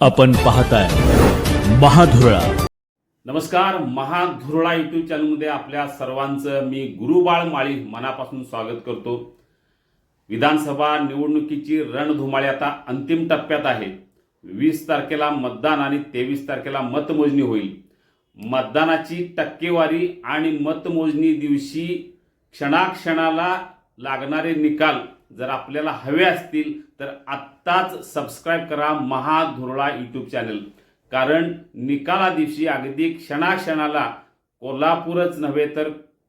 आपण पाहताय महाधुरळा. नमस्कार महाधुरळा युट्यूब चॅनलमध्ये आपल्या सर्वांचं मी गुरुबाळ माळी मनापासून स्वागत करतो. विधानसभा निवडणुकीची रणधुमाळी आता अंतिम टप्प्यात आहे. वीस तारखेला मतदान आणि तेवीस तारखेला मतमोजणी होईल. मतदानाची टक्केवारी आणि मतमोजणी दिवशी क्षणाक्षणाला लागणारे निकाल जर आपल्याला हवे असतील तर आत्ताच सबस्क्राईब करा महाधुरळा यूट्यूब चॅनल कारण निकाला दिवशी अगदी क्षणाक्षणाला कोल्हापूरच नव्हे तर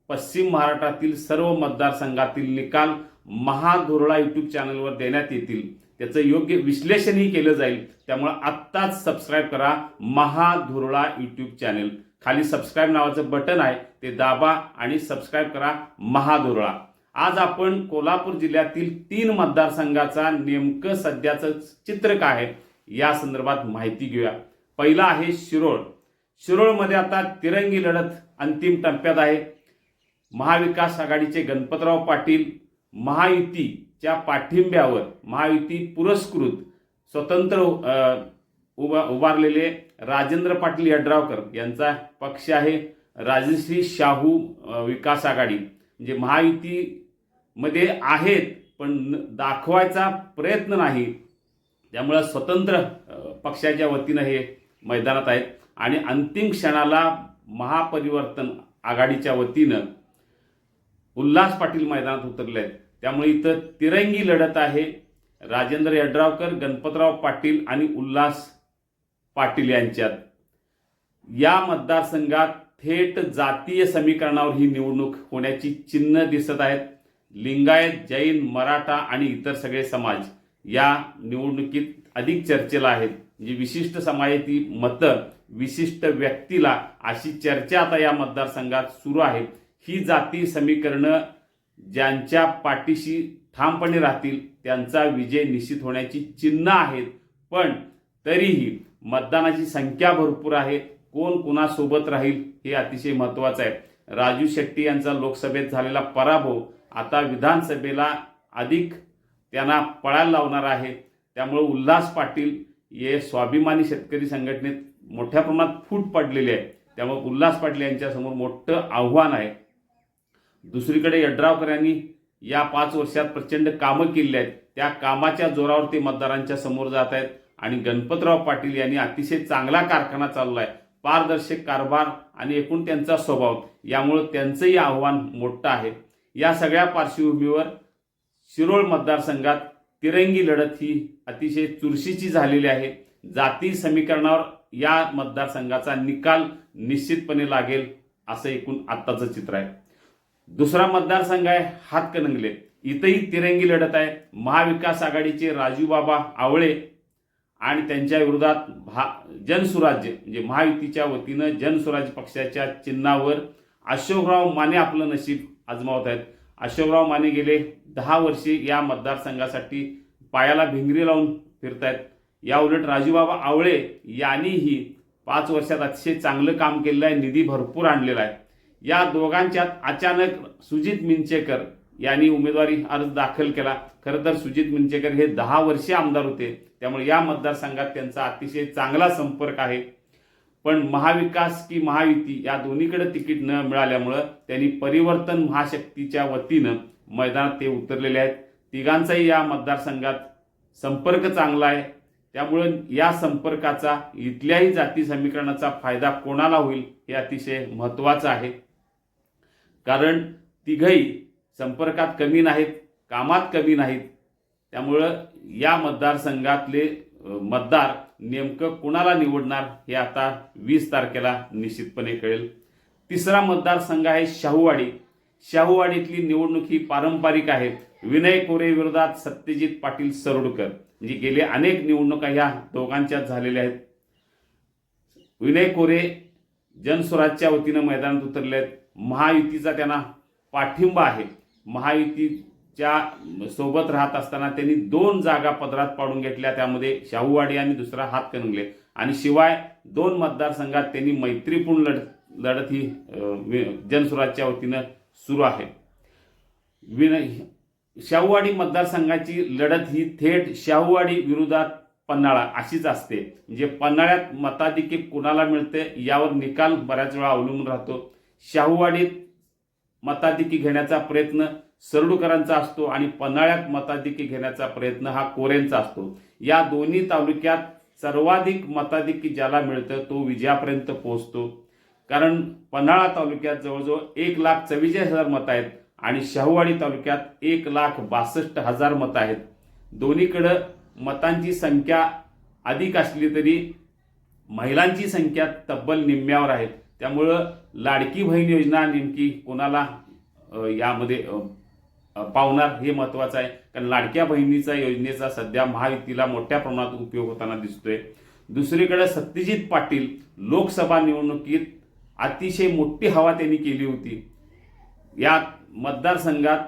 पश्चिम महाराष्ट्रातील सर्व मतदारसंघातील निकाल महाधुरळा यूट्यूब चॅनलवर देण्यात येतील. त्याचं योग्य विश्लेषणही केलं जाईल. त्यामुळे आत्ताच सबस्क्राईब करा महाधुरळा यूट्यूब चॅनल खाली सबस्क्राईब नावाचं बटन आहे ते दाबा आणि सबस्क्राईब करा महाधुरळा आज आपण कोल्हापूर जिल्ह्यातील तीन मतदारसंघाचा नेमकं सध्याचं चित्र काय आहे या संदर्भात माहिती घेऊया. पहिला आहे शिरोळ. शिरोळमध्ये आता तिरंगी लढत अंतिम टप्प्यात आहे. महाविकास आघाडीचे गणपतराव पाटील महायुतीच्या पाठिंब्यावर महायुती पुरस्कृत स्वतंत्र उभा उभारलेले राजेंद्र पाटील यड्रावकर यांचा पक्ष आहे. राजश्री शाहू विकास आघाडी. म्हणजे महायुतीमध्ये आहेत पण दाखवायचा प्रयत्न नाही. त्यामुळं स्वतंत्र पक्षाच्या वतीनं हे मैदानात आहेत. आणि अंतिम क्षणाला महापरिवर्तन आघाडीच्या वतीनं उल्हास पाटील मैदानात उतरले आहेत. त्यामुळे इथं तिरंगी लढत आहे. राजेंद्र यड्रावकर गणपतराव पाटील आणि उल्हास पाटील यांच्यात. या मतदारसंघात थेट जातीय समीकरणावर ही निवडणूक होण्याची चिन्ह दिसत आहेत. लिंगायत जैन मराठा आणि इतर सगळे समाज या निवडणुकीत अधिक चर्चेला आहेत. म्हणजे विशिष्ट समाजाची मतं विशिष्ट व्यक्तीला अशी चर्चा आता या मतदारसंघात सुरू आहे. ही जाती समीकरणं ज्यांच्या पाठीशी ठामपणे राहतील त्यांचा विजय निश्चित होण्याची चिन्ह आहेत. पण तरीही मतदानाची संख्या भरपूर आहे. कोण कुणासोबत राहील हे अतिशय महत्त्वाचं आहे. राजू शेट्टी यांचा लोकसभेत झालेला पराभव आता विधानसभेला अधिक त्यांना पळायला लावणार आहे. त्यामुळे उल्हास पाटील हे स्वाभिमानी शेतकरी संघटनेत मोठ्या प्रमाणात फूट पडलेली आहे. त्यामुळे उल्हास पाटील यांच्यासमोर मोठं आव्हान आहे. दुसरीकडे यड्रावकर यांनी या पाच वर्षात प्रचंड कामं केली आहेत. त्या कामाच्या जोरावर ते मतदारांच्या समोर जात आहेत. आणि गणपतराव पाटील यांनी अतिशय चांगला कारखाना चालला आहे पारदर्शक कारभार आणि एकूण त्यांचा स्वभाव. यामुळं त्यांचंही आव्हान मोठं आहे. या सगळ्या पार्श्वभूमीवर शिरोळ मतदारसंघात तिरंगी लढत ही अतिशय चुरशीची झालेली आहे. जाती समीकरणावर या मतदारसंघाचा निकाल निश्चितपणे लागेल असं एकूण आत्ताचं चित्र आहे. दुसरा मतदारसंघ आहे हातकणंगले. इथंही तिरंगी लढत आहे. महाविकास आघाडीचे राजूबाबा आवळे आणि त्यांच्या विरोधात भा जनसुराज्य म्हणजे महायुतीच्या वतीनं जनसुराज्य पक्षाच्या चिन्हावर अशोकराव माने आपलं नशीब आजमावत आहेत. अशोकराव माने गेले दहा वर्षे या मतदारसंघासाठी पायाला भिंगरी लावून फिरत आहेत या उलट राजूबाबा आवळे यांनीही पाच वर्षात अतिशय चांगलं काम केलेलं आहे निधी भरपूर आणलेला आहे. या दोघांच्यात अचानक सुजित मिंचेकर यांनी उमेदवारी अर्ज दाखल केला. खरं तर सुजित मिंचेकर हे दहा वर्षे आमदार होते. त्यामुळे या मतदारसंघात त्यांचा अतिशय चांगला संपर्क आहे. पण महाविकास की महायुती या दोन्हीकडे तिकीट न मिळाल्यामुळं त्यांनी परिवर्तन महाशक्तीच्या वतीनं मैदानात ते उतरलेले आहेत. तिघांचाही या मतदारसंघात संपर्क चांगला आहे. त्यामुळं या संपर्काचा इथल्याही जाती समीकरणाचा फायदा कोणाला होईल हे अतिशय महत्त्वाचं आहे. कारण तिघही संपर्कात कमी नाहीत कामात कमी नाहीत. त्यामुळं या मतदारसंघातले मतदार नेमकं कुणाला निवडणार हे आता वीस तारखेला निश्चितपणे कळेल. तिसरा मतदारसंघ आहे शाहूवाडी. शाहूवाडीतली निवडणूक ही पारंपरिक आहे. विनय कोरे विरोधात सत्यजित पाटील सरोडकर. म्हणजे गेले अनेक निवडणुका ह्या दोघांच्याच झालेल्या आहेत. विनय कोरे जनस्वराजच्या वतीनं मैदानात उतरले आहेत महायुतीचा त्यांना पाठिंबा आहे. महायुती च्या सोबत राहत असताना त्यांनी दोन जागा पदरात पाडून घेतल्या. त्यामध्ये शाहूवाडी आणि दुसरा हातकणंगले आणि शिवाय दोन मतदारसंघात त्यांनी मैत्रीपूर्ण लढ लढत ही जनसुराजच्या वतीनं सुरू आहे. विनय शाहूवाडी मतदारसंघाची लढत ही थेट शाहूवाडी विरोधात पन्हाळा अशीच असते. म्हणजे पन्हाळ्यात मताधिकी कुणाला मिळते यावर निकाल बऱ्याच वेळा अवलंबून राहतो. शाहूवाडीत मताधिकी घेण्याचा प्रयत्न सरडूकरांचा असतो आणि पन्हाळ्यात मताधिकी घेण्याचा प्रयत्न हा कोरेंचा असतो. या दोन्ही तालुक्यात सर्वाधिक मताधिकी ज्याला मिळतं तो विजयापर्यंत पोहोचतो. कारण पन्हाळा तालुक्यात जवळजवळ एक लाख चव्वेचाळीस हजार मतं आहेत आणि शाहूवाडी तालुक्यात एक लाख बासष्ट हजार मतं आहेत. दोन्हीकडं मतांची संख्या अधिक असली तरी महिलांची संख्या तब्बल निम्म्यावर आहे त्यामुळं लाडकी बहीण योजना नेमकी कोणाला यामध्ये पावणार हे महत्वाचं आहे. कारण लाडक्या बहिणीचा योजनेचा सध्या महायुतीला मोठ्या प्रमाणात उपयोग होताना दिसतोय. दुसरीकडे सत्यजित पाटील लोकसभा निवडणुकीत अतिशय मोठी हवा त्यांनी केली होती. या मतदारसंघात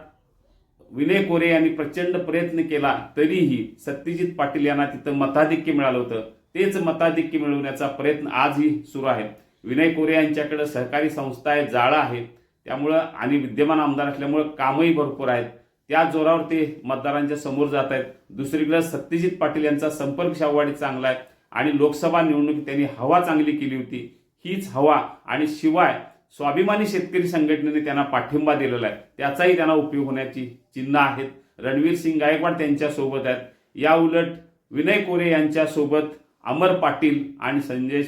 विनय कोरे यांनी प्रचंड प्रयत्न केला तरीही सत्यजित पाटील यांना तिथं मताधिक्य मिळालं होतं. तेच मताधिक्य मिळवण्याचा प्रयत्न आजही सुरू आहे. विनय कोरे यांच्याकडे सहकारी संस्था आहे जाळं आहे. त्यामुळं आणि विद्यमान आमदार असल्यामुळं कामही भरपूर आहेत. त्या जोरावर ते मतदारांच्या समोर जात आहेत दुसरीकडे सत्यजित पाटील यांचा संपर्क शाहवाडी चांगला आहे आणि लोकसभा निवडणुकीत त्यांनी हवा चांगली केली होती. हीच हवा आणि शिवाय स्वाभिमानी शेतकरी संघटनेने त्यांना पाठिंबा दिलेला आहे. त्याचाही त्यांना उपयोग होण्याची चिन्ह आहेत. रणवीर सिंग गायकवाड त्यांच्यासोबत आहेत. या उलट विनय कोरे यांच्यासोबत अमर पाटील आणि संजय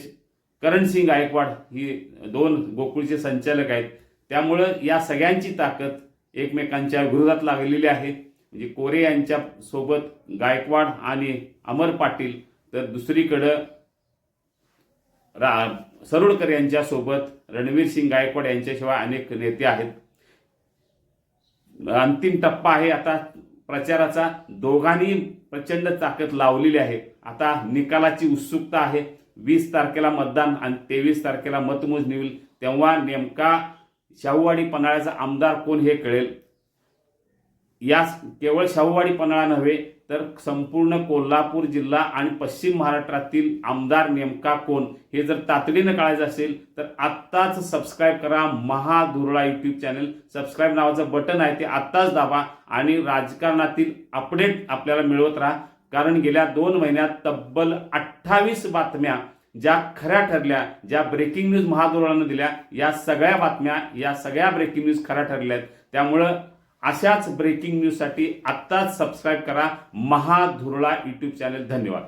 करणसिंग गायकवाड ही दोन गोकुळचे संचालक आहेत. त्यामुळं या सगळ्यांची ताकद एकमेकांच्या विरोधात लागलेली आहे. म्हणजे कोरे यांच्या सोबत गायकवाड आणि अमर पाटील तर दुसरीकडं रा सरोडकर यांच्या सोबत रणवीर सिंग गायकवाड यांच्याशिवाय अनेक नेते आहेत. अंतिम टप्पा आहे आता प्रचाराचा. दोघांनी प्रचंड ताकद लावलेली आहे. आता निकालाची उत्सुकता आहे. वीस तारखेला मतदान आणि तेवीस तारखेला मतमोजणी होईल. तेव्हा नेमका शाहूवाडी पन्हाळ्याचा आमदार कोण हे कळेल? यास केवळ शाहूवाडी पन्हाळा नव्हे तर संपूर्ण कोल्हापूर जिल्हा आणि पश्चिम महाराष्ट्रातील आमदार नेमका कोण? हे जर तातडीनं कळायचं असेल तर आत्ताच सबस्क्राईब करा महाधुरळा यूट्यूब चॅनल सबस्क्राईब नावाचं बटन आहे ते आत्ताच दाबा आणि राजकारणातील अपडेट आपल्याला मिळवत राहा. कारण गेल्या दोन महिन्यात तब्बल अठ्ठावीस बातम्या ज्या खऱ्या ठरल्या ज्या ब्रेकिंग न्यूज महाधोरणानं दिल्या या सगळ्या बातम्या या सगळ्या ब्रेकिंग न्यूज खऱ्या ठरल्या आहेत. त्यामुळं अशाच ब्रेकिंग न्यूजसाठी आत्ताच सबस्क्राईब करा महाधुरळा यूट्यूब चॅनल धन्यवाद.